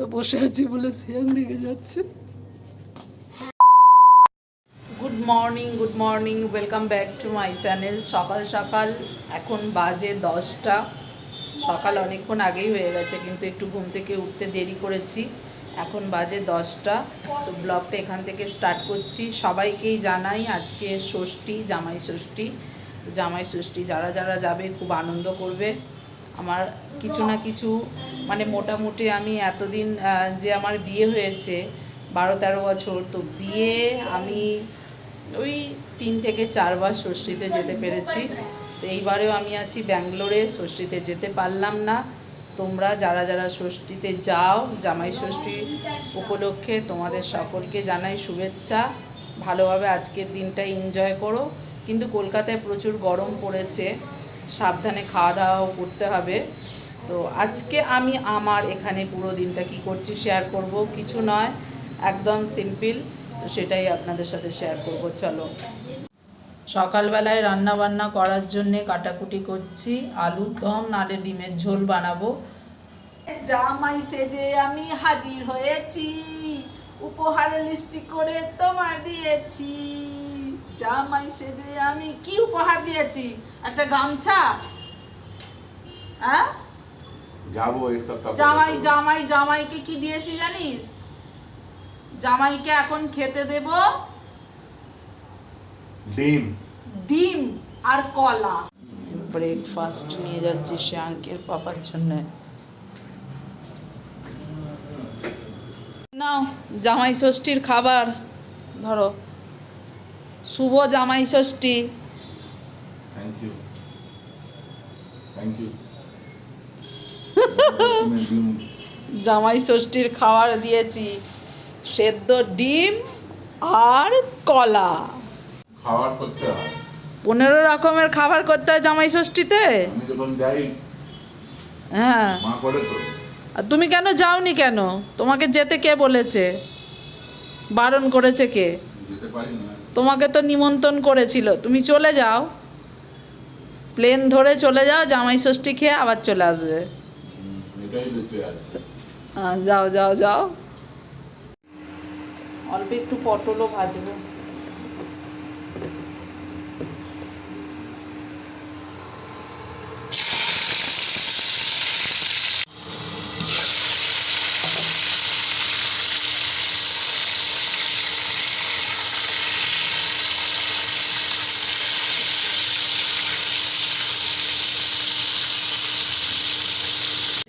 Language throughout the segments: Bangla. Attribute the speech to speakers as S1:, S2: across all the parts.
S1: ভাবে বসে আছি বলে শ্রেয়াং রেগে যাচ্ছে। Good morning good morning welcome back to my channel সকাল সকাল, এখন বাজে দশটা। সকাল অনেকক্ষণ আগেই হয়ে গেছে, কিন্তু একটু ঘুম থেকে উঠতে দেরি করেছি। এখন বাজে দশটা, তো ব্লগটা এখান থেকে স্টার্ট করছি। সবাইকেই জানাই আজকে ষষ্ঠী, জামাই ষষ্ঠী। জামাই ষষ্ঠী যারা যারা যাবে, খুব আনন্দ করবে। আমার কিছু না কিছু মানে মোটামুটি আমি এতদিন যে আমার বিয়ে হয়েছে, বারো তেরো বছর, তো বিয়ে আমি ওই তিন থেকে চারবার ষষ্ঠীতে যেতে পেরেছি। তো এইবারেও আমি আছি ব্যাঙ্গালোরে, ষষ্ঠীতে যেতে পারলাম না। তোমরা যারা যারা ষষ্ঠীতে যাও, জামাই ষষ্ঠী উপলক্ষে তোমাদের সকলকে জানাই শুভেচ্ছা। ভালোভাবে আজকের দিনটা এনজয় করো। কিন্তু কলকাতায় প্রচুর গরম পড়েছে। সাবধানে খাওয়া দাওয়াও করতে হবে। তো আজকে আমি আমার এখানে পুরো দিনটা কি করছি শেয়ার করব, কিছু নয়, একদম সিম্পল তো সেটাই আপনাদের সাথে শেয়ার করব, চলো। সকালবেলায় রান্না বান্না করার জন্য কাটাকুটি করছি আলুর দম, নালে ডিমের ঝোল বানাবো। জামাই সেজে আমি হাজির হয়েছি, উপহারের লিস্টি করে তোমায় দিয়েছি। জামাই সেজে আমি কি উপহার দিয়েছি? একটা গামছা? হ্যাঁ?
S2: যাব এক সপ্তাহ
S1: জামাই জামাই জামাইকে কি দিয়েছি জানিস? জামাইকে এখন খেতে দেব
S2: ডিম।
S1: ডিম আর কলা। ব্রেকফাস্ট নিয়ে যাচ্ছি শ্যাঙ্কের পাপার জন্য। নাও জামাই ষষ্ঠীর খাবার। ধরো। শুভ Jamai Shashthi.
S2: Thank you thank you
S1: Jamai ষষ্ঠীর খাবার দিয়েছি। সেদ্ধ ডিম আর কলা।
S2: খাবার করতে হয়।
S1: পনেরো রকমের খাবার করতে হয় জামাই ষষ্ঠীতে?
S2: আমি যখন যাই
S1: হ্যাঁ।
S2: মা করে তো।
S1: আর তুমি কেন যাওনি কেন? তোমাকে যেতে কে বলেছে? বারণ করেছে কে?
S2: যেতে পারি না
S1: তোমাকে তো নিমন্ত্রণ করেছিল। তুমি চলে যাও। প্লেন ধরে চলে যাও জামাই ষষ্ঠী খেয়ে আবার চলে আসবে। যাও যাও যাও। অল্প একটু পটলও ভাজবো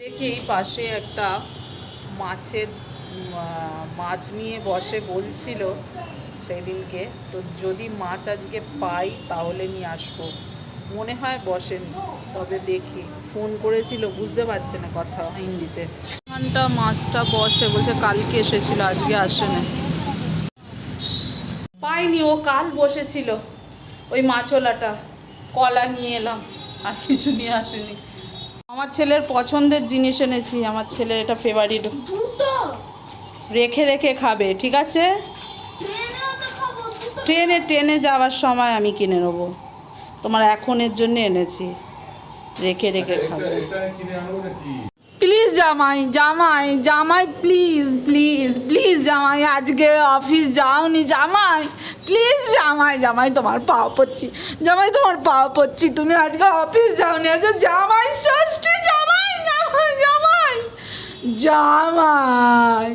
S1: দেখি এই পাশে একটা মাছের মাছ নিয়ে বসে বলছিল সেই দিনকে তো যদি মাছ আজকে পাই তাহলে নিয়ে আসব। মনে হয় বসেনি, তবে দেখি, ফোন করেছিল, বুঝতে পারছে না কথা হিন্দিতে। ওখানটা মাছটা বসে, বলছে, কালকে এসেছিল, আজকে আসে না পাইনি, ও কাল বসেছিল। ওই মাছওয়ালাটা, কলা নিয়ে এলাম, আর কিছু নিয়ে আসেনি। আমার ছেলের পছন্দের জিনিস এনেছি আমার ছেলের এটা ফেভারিট রেখে রেখে খাবে ঠিক আছে? ট্রেনে ট্রেনে যাওয়ার সময় আমি কিনে নেব। তোমার এখনের জন্য এনেছি। রেখে রেখে খাবে। প্লিজ জামাই জামাই জামাই প্লিজ প্লিজ প্লিজ জামাই আজকে অফিস যাওনি জামাই প্লিজ জামাই জামাই তোমার পাও পড়ছি জামাই তোমার পাও পড়ছি তুমি আজকে অফিস যাওনি আজকে জামাই ষষ্ঠী জামাই জামাই জামাই জামাই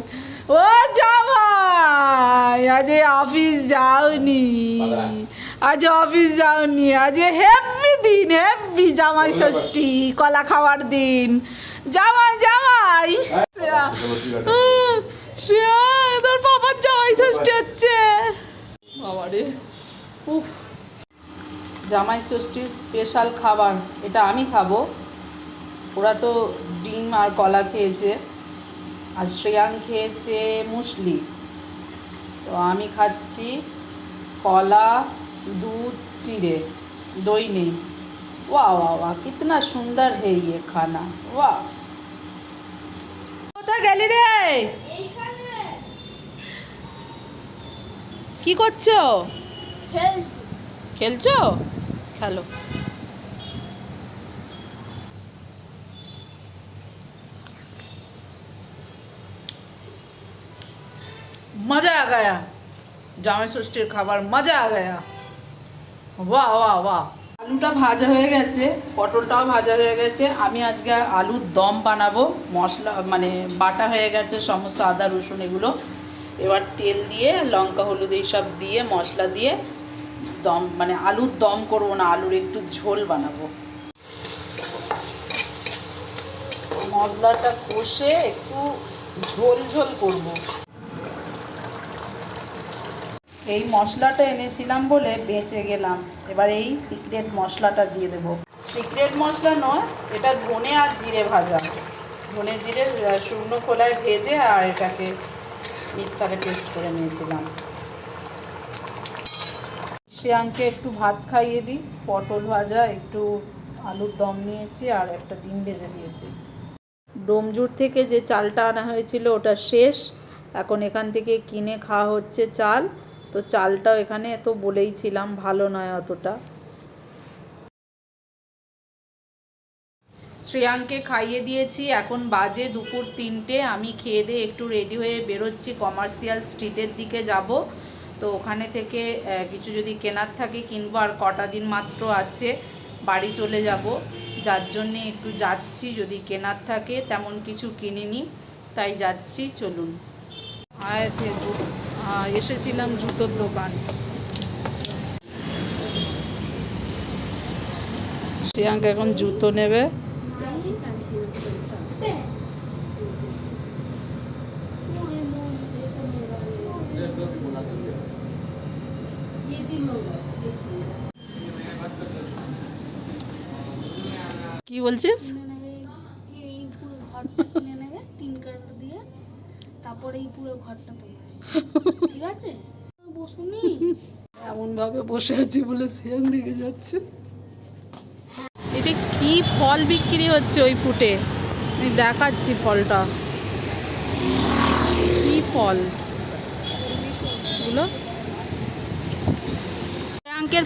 S1: ও জামাই আজ অফিস যাওনি আজ অফিস যাওনি আজ হ্যাপি দিন হ্যাপি জামাই ষষ্ঠী কলা খাওয়ার দিন জামাই জামাই শ্রেয়া
S2: চলো, ঠিক আছে।
S1: আহ, শ্রেয়া তোর বাবার জামাই ষষ্ঠী হচ্ছে বাবারে উফ জামাই ষষ্ঠীর স্পেশাল খাবার এটা আমি খাবো ওরা তো ডিম আর কলা খেয়েছে আর শ্রেয়াং খেয়েছে মুসলি তো আমি খাচ্ছি কলা दूध चिड़े दही नहीं वाह वाह वाह कितना सुंदर है ये खाना वाह কোথায় গেলি রে? কি করছ?
S3: খেলছি?
S1: খেলো। মজা আ গায়া। জামাই ষষ্ঠীর খাবার মজা আ গায়া। বাহ বাহ বাহ। আলুটা ভাজা হয়ে গেছে, পটলটাও ভাজা হয়ে গেছে। আমি আজকে আলুর দম বানাবো, মশলা মানে বাটা হয়ে গেছে, সমস্ত আদা, রসুন এগুলো। এবার তেল দিয়ে, লঙ্কা, হলুদ এইসব দিয়ে, মশলা দিয়ে দম মানে আলুর দম করব না, আলুর একটু ঝোল বানাবো। মশলাটা কষে একটু ঝোল ঝোল করব। এই মশলাটা এনেছিলাম বলে বেঁচে গেলাম। এবার এই সিক্রেট মশলাটা দিয়ে দেবো। সিক্রেট মশলা নয়, এটা ধনে আর জিরে ভাজা। ধনে জিরে শুকনো খোলায় ভেজে আর এটাকে মিক্সারে পেস্ট করে নিয়েছিলাম। শ্রেয়াংকে একটু ভাত খাইয়ে দিই। পটল ভাজা, একটু আলুর দম নিয়েছি আর একটা ডিম ভেজে দিয়েছি। ডোমজুর থেকে যে চালটা আনা হয়েছিল ওটা শেষ। এখন এখান থেকে কিনে খাওয়া হচ্ছে চাল। তো চালটাও এখানে তো বলেই ছিলাম ভালো নয় অতটা। শ্রেয়াংকে খাইয়ে দিয়েছি এখন বাজে দুপুর তিনটে আমি খেয়ে দিয়ে একটু রেডি হয়ে বেরোচ্ছি কমার্শিয়াল স্ট্রিটের দিকে যাব। তো ওখানে থেকে কিছু যদি কেনার থাকে কিনবো আর কটা দিন মাত্র আছে বাড়ি চলে যাব। যার জন্যে একটু যাচ্ছি যদি কেনার থাকে তেমন কিছু কিনিনি তাই যাচ্ছি চলুন। আহ, এসেছিলাম জুতোর দোকান। শ্রেয়াঙ্ক এখন জুতো নেবে। কি বলছিস?
S3: তারপরে এই পুরো ঘরটা তোমার ঠিক আছে? বসুনি।
S1: এমন ভাবে বসে আছি বলে শ্রেয়াং রেগে যাচ্ছে। এটা কি ফল বিক্রি হচ্ছে ওই ফুটে? আমি দেখাচ্ছি ফলটা। কি ফল? এগুলো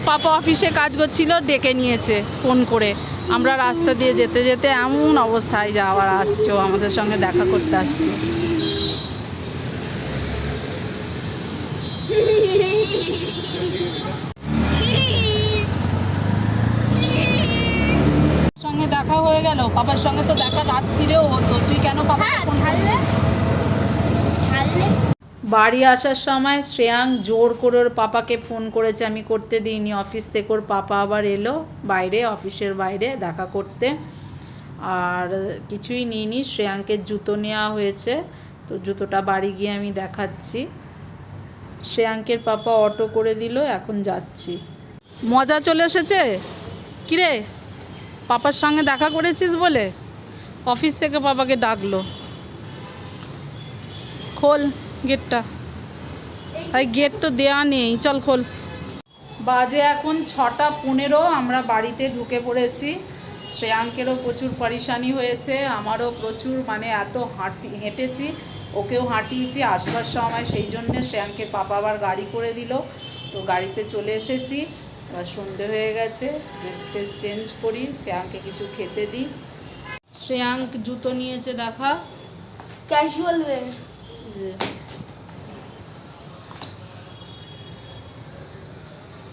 S1: পাপা অফিসে কাজ করছিল ডেকে নিয়েছে ফোন করে। আমরা রাস্তা দিয়ে যেতে যেতে এমন অবস্থায় যাওয়ার আসছে আমাদের সঙ্গে দেখা করতে আসছে। সঙ্গে দেখা হয়ে গেল। পাপার সঙ্গে তো দেখা রাত্রিরেও হতো। তুই কেন পাপা
S3: হ্যাঁ
S1: বাড়ি আসার সময় শ্রেয়াং জোর করে ওর পাপাকে ফোন করেছে আমি করতে দিইনি অফিস থেকে ওর পাপা আবার এলো বাইরে অফিসের বাইরে দেখা করতে। আর কিছুই নিইনি। শ্রেয়াঙ্কের জুতো নেওয়া হয়েছে। তো জুতোটা বাড়ি গিয়ে আমি দেখাচ্ছি। শ্রেয়াঙ্কের পাপা অটো করে দিল, এখন যাচ্ছি। মজা চলে এসেছে? কিরে, পাপার সঙ্গে দেখা করেছিস বলে? অফিস থেকে পাপাকে ডাকলো। খোল গেটটা। ভাই গেট তো দেয়া নেই, চল খোল। বাজে এখন ছটা পনেরো, আমরা বাড়িতে ঢুকে পড়েছি। শ্রেয়াঙ্কেরও প্রচুর পরিশানি হয়েছে, আমারও প্রচুর মানে এত হাঁটি, হেঁটেছি। ওকেও হাঁটিয়েছি আসবার সময় সেই জন্যে শ্রেয়াঙ্কের পাপা আবার গাড়ি করে দিল। তো গাড়িতে চলে এসেছি এবার সন্ধে হয়ে গেছে ড্রেস ফ্রেস চেঞ্জ করি শ্রেয়াঙ্কে কিছু খেতে দিই। শ্রেয়াঙ্ক জুতো নিয়েছে দেখা।
S3: ক্যাজুয়াল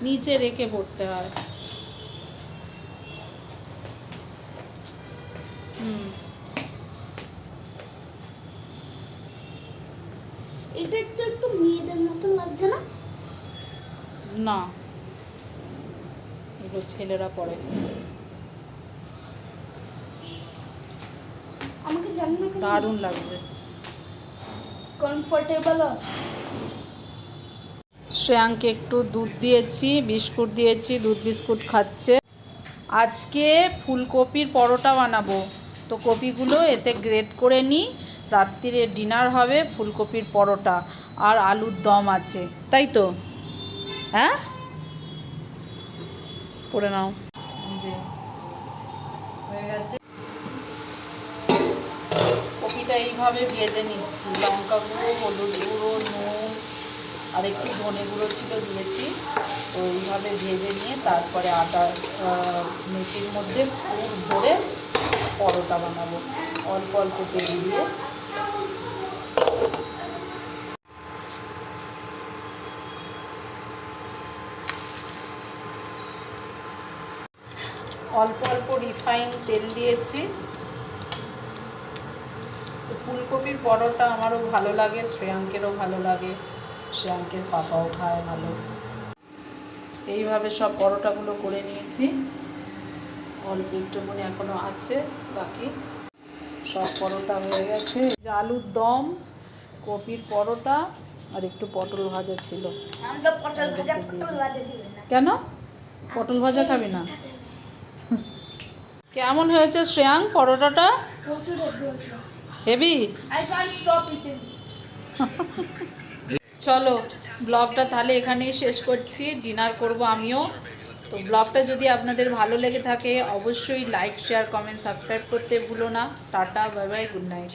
S1: নিচে রেখে পড়তে হয়।
S3: এটা একটু একটু মেয়েদের মতন লাগছে না?
S1: না। এগুলো ছেলেরা পড়ে
S3: আমাকে জানি না
S1: দারুণ লাগছে।
S3: কমফোর্টেবল
S1: শ্রেয়াঙ্কে একটু দুধ দিয়েছি বিস্কুট দিয়েছি দুধ বিস্কুট খাচ্ছে। আজকে ফুলকপির পরোটা বানাবো। তো কপিগুলো এতে গ্রেট করে নিই। রাত্রিরে ডিনার হবে, ফুলকপির পরোটা আর আলুর দম আছে। তাই তো? হ্যাঁ? করে নাও। যে হয়ে গেছে। কপিটা এইভাবে ভেজে নিচ্ছি। লঙ্কা গুঁড়ো, হলুদ গুঁড়ো, নুন আর একটু ধনে গুঁড়ো ছিল দিয়েছি। তো এইভাবে ভেজে নিয়ে তারপরে আটা মেথির মধ্যে পুর ভরে পরোটা বানাবো। অল্প অল্প তেল দিয়ে। অল্প অল্প রিফাইন তেল দিয়েছি। ফুলকপির পরোটা আমারও ভালো লাগে, শ্রেয়াঙ্কেরও ভালো লাগে, শ্রেয়াঙ্কের পাপাও খায় ভালো। এইভাবে সব পরোটাগুলো করে নিয়েছি। অল্প একটু এখনও আছে, বাকি সব পরোটা হয়ে গেছে। আলুর দম কপির পরোটা আর একটু পটল ভাজা ছিল। কেন? পটল ভাজা খাবি না? কেমন হয়েছে শ্রেয়াং পরোটাটা?
S3: হেভি
S1: চলো ব্লগটা তাহলে এখানেই শেষ করছি। ডিনার করব আমিও। তো ব্লগটা যদি আপনাদের ভালো লেগে থাকে, অবশ্যই লাইক শেয়ার কমেন্ট সাবস্ক্রাইব করতে ভুলো না। Tata bye bye good night